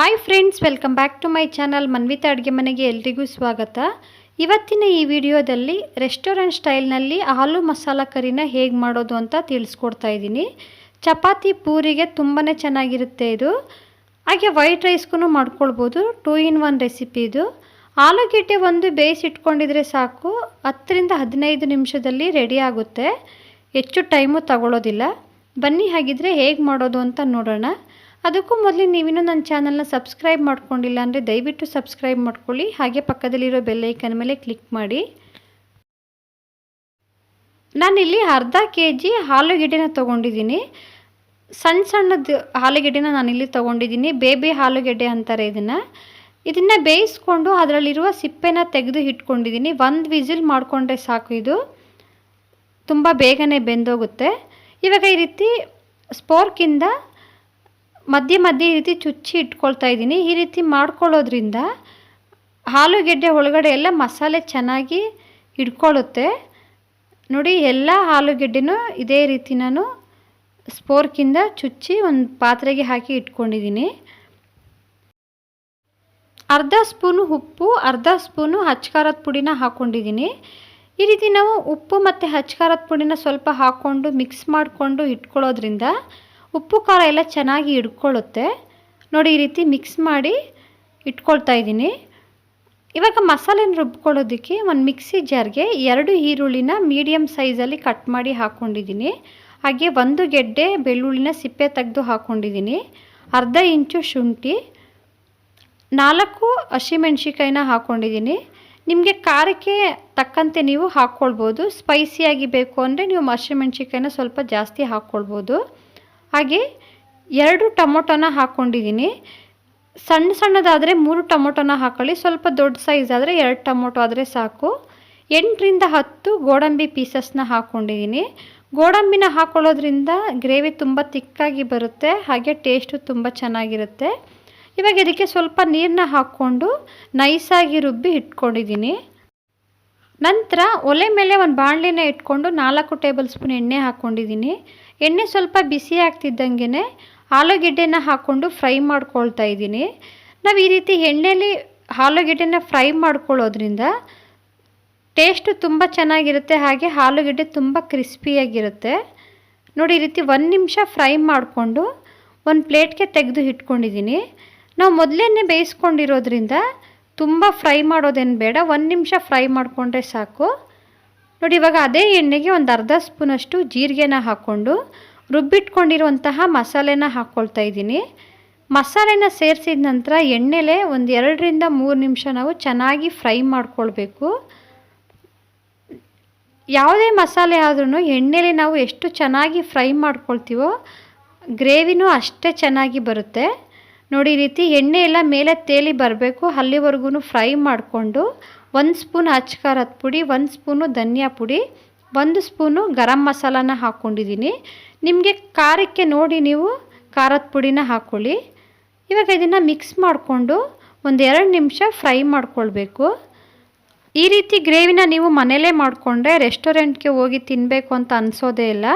Hi friends welcome back to my channel Manvitha ಅಡುಗೆ ಮನೆಗೆ ಎಲ್ರಿಗೂ ಸ್ವಾಗತ. ಇವತ್ತಿನ ಈ ವಿಡಿಯೋದಲ್ಲಿ ರೆಸ್ಟೋರೆಂಟ್ ಸ್ಟೈಲ್ನಲ್ಲಿ ಆಲೂ ಮಸಾಲ ಕರಿನ ಹೇಗೆ ಮಾಡೋದು ಅಂತ ತಿಳಿಸ್ಕೊಡ್ತಾ ಇದ್ದೀನಿ. ಚಪಾತಿ ಪೂರಿಗೆ ತುಂಬಾ ಚೆನ್ನಾಗಿರುತ್ತೆ ಇದು. ಹಾಗೆ ವೈಟ್ ರೈಸ್ಗೂ ಮಾಡ್ಕೊಳ್ಬೋದು. ಟೂ ಇನ್ ಒನ್ ರೆಸಿಪಿ ಇದು. ಆಲೂಗೆಡ್ಡೆ ಒಂದು ಬೇಯಿಸಿಟ್ಕೊಂಡಿದ್ರೆ ಸಾಕು. ಹತ್ತರಿಂದ ಹದಿನೈದು ನಿಮಿಷದಲ್ಲಿ ರೆಡಿ ಆಗುತ್ತೆ. ಹೆಚ್ಚು ಟೈಮು ತಗೊಳ್ಳೋದಿಲ್ಲ ಬನ್ನಿ ಹಾಗಿದ್ರೆ ಹೇಗೆ ಮಾಡೋದು ಅಂತ ನೋಡೋಣ. ಅದಕ್ಕೂ ಮೊದಲು ನೀವಿನ್ನೂ ನನ್ನ ಚಾನಲ್ನ ಸಬ್ಸ್ಕ್ರೈಬ್ ಮಾಡ್ಕೊಂಡಿಲ್ಲ ಅಂದರೆ ದಯವಿಟ್ಟು ಸಬ್ಸ್ಕ್ರೈಬ್ ಮಾಡ್ಕೊಳ್ಳಿ. ಹಾಗೆ ಪಕ್ಕದಲ್ಲಿರೋ ಬೆಲ್ಲೈಕನ್ ಮೇಲೆ ಕ್ಲಿಕ್ ಮಾಡಿ. ನಾನಿಲ್ಲಿ ಅರ್ಧ ಕೆ ಜಿ ಆಲೂಗೆಡ್ಡೆನ ತೊಗೊಂಡಿದ್ದೀನಿ. ಸಣ್ಣ ಸಣ್ಣದು ಆಲೂಗೆಡ್ಡೆನ ನಾನಿಲ್ಲಿ ತೊಗೊಂಡಿದ್ದೀನಿ. ಬೇಬಿ ಆಲೂಗೆಡ್ಡೆ ಅಂತಾರೆ ಇದನ್ನು. ಇದನ್ನು ಬೇಯಿಸ್ಕೊಂಡು ಅದರಲ್ಲಿರುವ ಸಿಪ್ಪೆನ ತೆಗೆದು ಇಟ್ಕೊಂಡಿದ್ದೀನಿ. ಒಂದು ವಿಸಿಲ್ ಮಾಡಿಕೊಂಡ್ರೆ ಸಾಕು ಇದು. ತುಂಬ ಬೇಗನೆ ಬೆಂದೋಗುತ್ತೆ. ಇವಾಗ ಈ ರೀತಿ ಸ್ಪೋರ್ಕಿಂದ ಮಧ್ಯೆ ಮಧ್ಯೆ ಈ ರೀತಿ ಚುಚ್ಚಿ ಇಟ್ಕೊಳ್ತಾ ಇದ್ದೀನಿ. ಈ ರೀತಿ ಮಾಡ್ಕೊಳ್ಳೋದ್ರಿಂದ ಆಲೂಗೆಡ್ಡೆ ಒಳಗಡೆ ಎಲ್ಲ ಮಸಾಲೆ ಚೆನ್ನಾಗಿ ಹಿಡ್ಕೊಳ್ಳುತ್ತೆ. ನೋಡಿ, ಎಲ್ಲ ಆಲೂಗೆಡ್ಡೆನೂ ಇದೇ ರೀತಿ ನಾನು ಸ್ಪೋರ್ಕಿಂದ ಚುಚ್ಚಿ ಒಂದು ಪಾತ್ರೆಗೆ ಹಾಕಿ ಇಟ್ಕೊಂಡಿದ್ದೀನಿ. ಅರ್ಧ ಸ್ಪೂನು ಉಪ್ಪು, ಅರ್ಧ ಸ್ಪೂನು ಹಚ್ಕಾರದ ಪುಡಿನ ಹಾಕ್ಕೊಂಡಿದ್ದೀನಿ ಈ ರೀತಿ ನಾವು ಉಪ್ಪು ಮತ್ತು ಹಚ್ಕಾರದ ಪುಡಿನ ಸ್ವಲ್ಪ ಹಾಕ್ಕೊಂಡು ಮಿಕ್ಸ್ ಮಾಡಿಕೊಂಡು ಇಟ್ಕೊಳ್ಳೋದ್ರಿಂದ ಉಪ್ಪು ಖಾರ ಎಲ್ಲ ಚೆನ್ನಾಗಿ ಹಿಡ್ಕೊಳ್ಳುತ್ತೆ. ನೋಡಿ ಈ ರೀತಿ ಮಿಕ್ಸ್ ಮಾಡಿ ಇಟ್ಕೊಳ್ತಾ ಇದ್ದೀನಿ. ಇವಾಗ ಮಸಾಲೆನ ರುಬ್ಕೊಳ್ಳೋದಕ್ಕೆ ಒಂದು ಮಿಕ್ಸಿ ಜಾರ್ಗೆ ಎರಡು ಈರುಳ್ಳಿನ ಮೀಡಿಯಮ್ ಸೈಜಲ್ಲಿ ಕಟ್ ಮಾಡಿ ಹಾಕ್ಕೊಂಡಿದ್ದೀನಿ ಹಾಗೆ ಒಂದು ಗೆಡ್ಡೆ ಬೆಳ್ಳುಳ್ಳಿನ ಸಿಪ್ಪೆ ತೆಗೆದು ಹಾಕ್ಕೊಂಡಿದ್ದೀನಿ ಅರ್ಧ ಇಂಚು ಶುಂಠಿ, ನಾಲ್ಕು ಹಸಿಮೆಣ್ಸಿಕಾಯಿನ ಹಾಕ್ಕೊಂಡಿದ್ದೀನಿ ನಿಮಗೆ ಖಾರಕ್ಕೆ ತಕ್ಕಂತೆ ನೀವು ಹಾಕ್ಕೊಳ್ಬೋದು. ಸ್ಪೈಸಿಯಾಗಿ ಬೇಕು ಅಂದರೆ ನೀವು ಹಸಿಮೆಣ್ಸಿಕಾಯಿನ ಸ್ವಲ್ಪ ಜಾಸ್ತಿ ಹಾಕ್ಕೊಳ್ಬೋದು. ಹಾಗೆ ಎರಡು ಟೊಮೊಟೊನ ಹಾಕ್ಕೊಂಡಿದ್ದೀನಿ ಸಣ್ಣ ಸಣ್ಣದಾದರೆ ಮೂರು ಟೊಮೊಟೊನ ಹಾಕೊಳ್ಳಿ, ಸ್ವಲ್ಪ ದೊಡ್ಡ ಸೈಜ್ ಆದರೆ ಎರಡು ಟೊಮೊಟೊ ಆದರೆ ಸಾಕು. ಎಂಟರಿಂದ ಹತ್ತು ಗೋಡಂಬಿ ಪೀಸಸ್ನ ಹಾಕ್ಕೊಂಡಿದ್ದೀನಿ ಗೋಡಂಬಿನ ಹಾಕ್ಕೊಳ್ಳೋದ್ರಿಂದ ಗ್ರೇವಿ ತುಂಬ ತಿಕ್ಕಾಗಿ ಬರುತ್ತೆ, ಹಾಗೆ ಟೇಸ್ಟು ತುಂಬ ಚೆನ್ನಾಗಿರುತ್ತೆ. ಇವಾಗ ಇದಕ್ಕೆ ಸ್ವಲ್ಪ ನೀರನ್ನ ಹಾಕ್ಕೊಂಡು ನೈಸಾಗಿ ರುಬ್ಬಿ ಇಟ್ಕೊಂಡಿದ್ದೀನಿ. ನಂತರ ಒಲೆ ಮೇಲೆ ಒಂದು ಬಾಣಲಿನ ಇಟ್ಕೊಂಡು ನಾಲ್ಕು ಟೇಬಲ್ ಸ್ಪೂನ್ ಎಣ್ಣೆ ಹಾಕ್ಕೊಂಡಿದ್ದೀನಿ ಎಣ್ಣೆ ಸ್ವಲ್ಪ ಬಿಸಿ ಆಗ್ತಿದ್ದಂಗೆ ಆಲೂಗೆಡ್ಡೆನ ಹಾಕ್ಕೊಂಡು ಫ್ರೈ ಮಾಡ್ಕೊಳ್ತಾ ಇದ್ದೀನಿ. ನಾವು ಈ ರೀತಿ ಎಣ್ಣೆಯಲ್ಲಿ ಆಲೂಗೆಡ್ಡೆನ ಫ್ರೈ ಮಾಡ್ಕೊಳ್ಳೋದ್ರಿಂದ ಟೇಸ್ಟು ತುಂಬ ಚೆನ್ನಾಗಿರುತ್ತೆ, ಹಾಗೆ ಆಲೂಗೆಡ್ಡೆ ತುಂಬ ಕ್ರಿಸ್ಪಿಯಾಗಿರುತ್ತೆ. ನೋಡಿ, ಈ ರೀತಿ ಒಂದು ನಿಮಿಷ ಫ್ರೈ ಮಾಡಿಕೊಂಡು ಒಂದು ಪ್ಲೇಟ್ಗೆ ತೆಗೆದು ಇಟ್ಕೊಂಡಿದ್ದೀನಿ. ನಾವು ಮೊದಲೇನೆ ಬೇಯಿಸ್ಕೊಂಡಿರೋದ್ರಿಂದ ತುಂಬ ಫ್ರೈ ಮಾಡೋದೇನು ಬೇಡ, ಒಂದು ನಿಮಿಷ ಫ್ರೈ ಮಾಡಿಕೊಂಡ್ರೆ ಸಾಕು. ನೋಡಿ, ಇವಾಗ ಅದೇ ಎಣ್ಣೆಗೆ ಒಂದು ಅರ್ಧ ಸ್ಪೂನಷ್ಟು ಜೀರಿಗೆನ ಹಾಕ್ಕೊಂಡು ರುಬ್ಬಿಟ್ಕೊಂಡಿರುವಂತಹ ಮಸಾಲೆನ ಹಾಕ್ಕೊಳ್ತಾ ಇದ್ದೀನಿ. ಮಸಾಲೆನ ಸೇರಿಸಿದ ನಂತರ ಎಣ್ಣೆಲೆ ಒಂದು ಎರಡರಿಂದ ಮೂರು ನಿಮಿಷ ನಾವು ಚೆನ್ನಾಗಿ ಫ್ರೈ ಮಾಡ್ಕೊಳ್ಬೇಕು. ಯಾವುದೇ ಮಸಾಲೆ ಆದ್ರೂ ಎಣ್ಣೆಲೆ ನಾವು ಎಷ್ಟು ಚೆನ್ನಾಗಿ ಫ್ರೈ ಮಾಡ್ಕೊಳ್ತೀವೋ ಗ್ರೇವಿನೂ ಅಷ್ಟೇ ಚೆನ್ನಾಗಿ ಬರುತ್ತೆ. ನೋಡಿ ರೀತಿ ಎಣ್ಣೆ ಎಲ್ಲ ಮೇಲೆ ತೇಲಿ ಬರಬೇಕು. ಅಲ್ಲಿವರೆಗೂ ಫ್ರೈ ಮಾಡಿಕೊಂಡು ಒಂದು ಸ್ಪೂನ್ ಅಚ್ಕಾರದ ಪುಡಿ, ಒಂದು ಸ್ಪೂನು ಧನಿಯಾ ಪುಡಿ, ಒಂದು ಸ್ಪೂನು ಗರಂ ಮಸಾಲಾನ ಹಾಕ್ಕೊಂಡಿದ್ದೀನಿ ನಿಮಗೆ ಖಾರಕ್ಕೆ ನೋಡಿ ನೀವು ಖಾರದ ಪುಡಿನ ಹಾಕ್ಕೊಳ್ಳಿ ಇವಾಗ ಇದನ್ನು ಮಿಕ್ಸ್ ಮಾಡಿಕೊಂಡು ಒಂದು ಎರಡು ನಿಮಿಷ ಫ್ರೈ ಮಾಡ್ಕೊಳ್ಬೇಕು. ಈ ರೀತಿ ಗ್ರೇವಿನ ನೀವು ಮನೇಲೇ ಮಾಡಿಕೊಂಡ್ರೆ ರೆಸ್ಟೋರೆಂಟ್ಗೆ ಹೋಗಿ ತಿನ್ನಬೇಕು ಅಂತ ಅನಿಸೋದೇ ಇಲ್ಲ.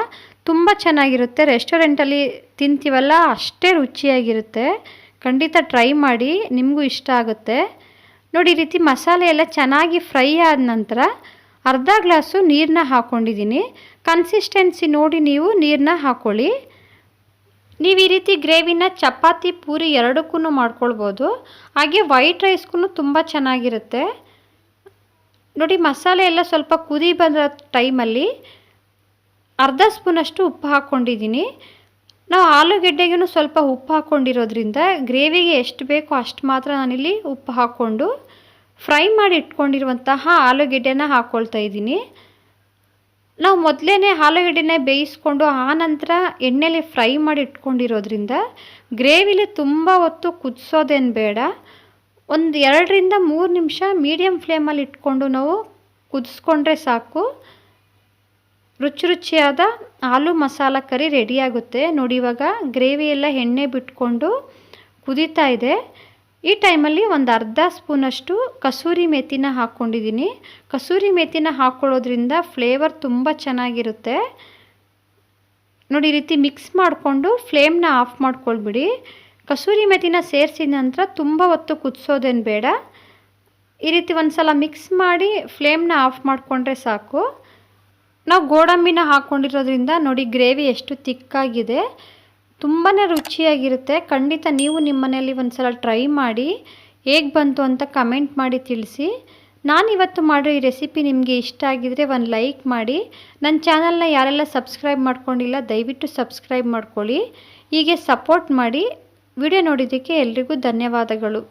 ತುಂಬ ಚೆನ್ನಾಗಿರುತ್ತೆ. ರೆಸ್ಟೋರೆಂಟಲ್ಲಿ ತಿಂತೀವಲ್ಲ, ಅಷ್ಟೇ ರುಚಿಯಾಗಿರುತ್ತೆ. ಖಂಡಿತ ಟ್ರೈ ಮಾಡಿ, ನಿಮಗೂ ಇಷ್ಟ ಆಗುತ್ತೆ. ನೋಡಿ, ಈ ರೀತಿ ಮಸಾಲೆ ಎಲ್ಲ ಚೆನ್ನಾಗಿ ಫ್ರೈ ಆದ ನಂತರ ಅರ್ಧ ಗ್ಲಾಸು ನೀರನ್ನ ಹಾಕ್ಕೊಂಡಿದ್ದೀನಿ ಕನ್ಸಿಸ್ಟೆನ್ಸಿ ನೋಡಿ ನೀವು ನೀರನ್ನ ಹಾಕ್ಕೊಳ್ಳಿ ನೀವು ಈ ರೀತಿ ಗ್ರೇವಿನ ಚಪಾತಿ, ಪೂರಿ ಎರಡಕ್ಕೂ ಮಾಡ್ಕೊಳ್ಬೋದು. ಹಾಗೆ ವೈಟ್ ರೈಸ್ಗೂ ತುಂಬ ಚೆನ್ನಾಗಿರುತ್ತೆ. ನೋಡಿ, ಮಸಾಲೆ ಎಲ್ಲ ಸ್ವಲ್ಪ ಕುದಿ ಬಂದ ಟೈಮಲ್ಲಿ ಅರ್ಧ ಸ್ಪೂನಷ್ಟು ಉಪ್ಪು ಹಾಕ್ಕೊಂಡಿದ್ದೀನಿ ನಾವು ಆಲೂಗೆಡ್ಡೆಗೂ ಸ್ವಲ್ಪ ಉಪ್ಪು ಹಾಕ್ಕೊಂಡಿರೋದ್ರಿಂದ ಗ್ರೇವಿಗೆ ಎಷ್ಟು ಬೇಕೋ ಅಷ್ಟು ಮಾತ್ರ ನಾನಿಲ್ಲಿ ಉಪ್ಪು ಹಾಕ್ಕೊಂಡು ಫ್ರೈ ಮಾಡಿ ಇಟ್ಕೊಂಡಿರುವಂತಹ ಆಲೂಗೆಡ್ಡೆನ ಹಾಕ್ಕೊಳ್ತಾ ಇದ್ದೀನಿ. ನಾವು ಮೊದಲೇ ಆಲೂಗೆಡ್ಡೆನ ಬೇಯಿಸ್ಕೊಂಡು ಆನಂತರ ನಂತರ ಎಣ್ಣೆಲಿ ಫ್ರೈ ಮಾಡಿ ಇಟ್ಕೊಂಡಿರೋದ್ರಿಂದ ಗ್ರೇವಿಲಿ ತುಂಬ ಹೊತ್ತು ಕುದಿಸೋದೇನು ಬೇಡ. ಒಂದು ಎರಡರಿಂದ ಮೂರು ನಿಮಿಷ ಮೀಡಿಯಮ್ ಫ್ಲೇಮಲ್ಲಿ ಇಟ್ಕೊಂಡು ನಾವು ಕುದಿಸ್ಕೊಂಡ್ರೆ ಸಾಕು. ರುಚಿ ರುಚಿಯಾದ ಆಲೂ ಮಸಾಲ ಕರಿ ರೆಡಿಯಾಗುತ್ತೆ. ನೋಡಿ, ಇವಾಗ ಗ್ರೇವಿ ಎಲ್ಲ ಎಣ್ಣೆ ಬಿಟ್ಕೊಂಡು ಕುದೀತಾ ಇದೆ. ಈ ಟೈಮಲ್ಲಿ ಒಂದು ಅರ್ಧ ಸ್ಪೂನಷ್ಟು ಕಸೂರಿ ಮೇಥಿನ ಹಾಕ್ಕೊಂಡಿದ್ದೀನಿ. ಕಸೂರಿ ಮೇಥಿನ ಹಾಕ್ಕೊಳ್ಳೋದ್ರಿಂದ ಫ್ಲೇವರ್ ತುಂಬ ಚೆನ್ನಾಗಿರುತ್ತೆ. ನೋಡಿ, ಈ ರೀತಿ ಮಿಕ್ಸ್ ಮಾಡಿಕೊಂಡು ಫ್ಲೇಮ್ನ ಆಫ್ ಮಾಡ್ಕೊಳ್ಬಿಡಿ. ಕಸೂರಿ ಮೇಥಿನ ಸೇರಿಸಿದ ನಂತರ ತುಂಬ ಹೊತ್ತು ಕುದಿಸೋದೇನು ಬೇಡ. ಈ ರೀತಿ ಒಂದು ಸಲ ಮಿಕ್ಸ್ ಮಾಡಿ ಫ್ಲೇಮ್ನ ಆಫ್ ಮಾಡಿಕೊಂಡ್ರೆ ಸಾಕು. ನಾವು ಗೋಡಂಬಿನ ಹಾಕ್ಕೊಂಡಿರೋದ್ರಿಂದ ನೋಡಿ ಗ್ರೇವಿ ಎಷ್ಟು ತಿಕ್ಕಾಗಿದೆ. ತುಂಬಾ ರುಚಿಯಾಗಿರುತ್ತೆ. ಖಂಡಿತ ನೀವು ನಿಮ್ಮ ಮನೆಯಲ್ಲಿ ಒಂದು ಸಲ ಟ್ರೈ ಮಾಡಿ. ಹೇಗೆ ಬಂತು ಅಂತ ಕಮೆಂಟ್ ಮಾಡಿ ತಿಳಿಸಿ. ನಾನಿವತ್ತು ಮಾಡಿರೋ ಈ ರೆಸಿಪಿ ನಿಮಗೆ ಇಷ್ಟ ಆಗಿದರೆ ಒಂದು ಲೈಕ್ ಮಾಡಿ. ನನ್ನ ಚಾನಲ್ನ ಯಾರೆಲ್ಲ ಸಬ್ಸ್ಕ್ರೈಬ್ ಮಾಡ್ಕೊಂಡಿಲ್ಲ, ದಯವಿಟ್ಟು ಸಬ್ಸ್ಕ್ರೈಬ್ ಮಾಡ್ಕೊಳ್ಳಿ. ಹೀಗೆ ಸಪೋರ್ಟ್ ಮಾಡಿ. ವಿಡಿಯೋ ನೋಡಿದ್ದಕ್ಕೆ ಎಲ್ರಿಗೂ ಧನ್ಯವಾದಗಳು.